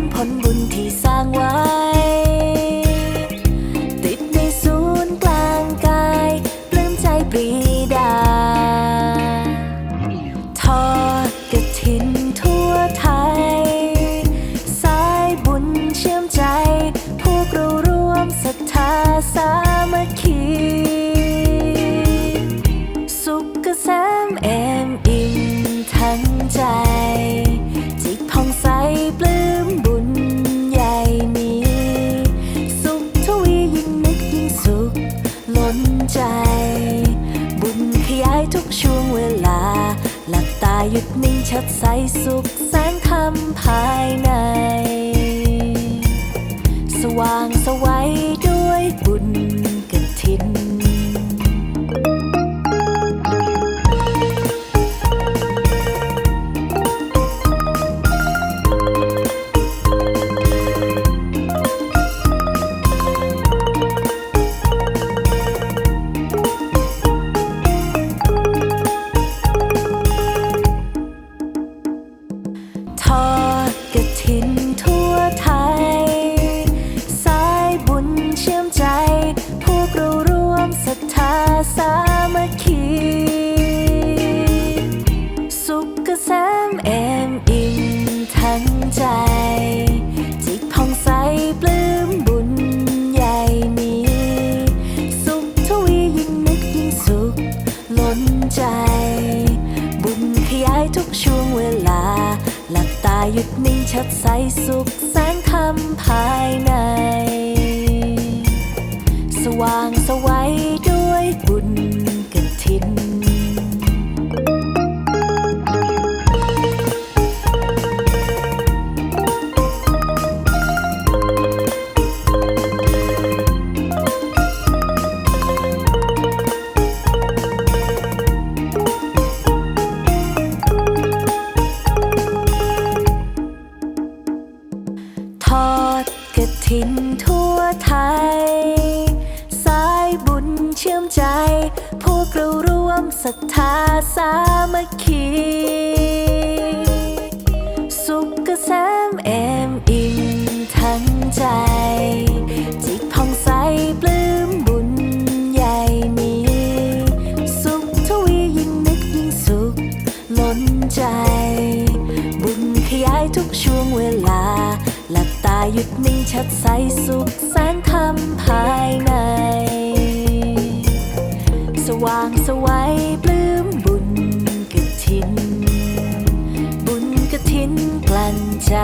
นกุศลผลบุญที่สร้างไว้ ติดในศูนย์กลางกายปลื้มใจปรีดา ทุกช่วงเวลา หลับตาหยุดนิ่งชัดใสสุขแสงธรรมภายใน หยุดนิ่งชัดใสสุขแสงธรรมภายใน สว่างสวัยด้วย ถินทั่วไทย สายบุญเชื่อมใจ พวกเราร่วมศรัทธาสามัคคี สุขเกษม หยุดนิ่งชัดใสสุขแสงธรรมภายใน สว่างสวัยปลื้มบุญกฐิน บุญกฐินกลั่นใจ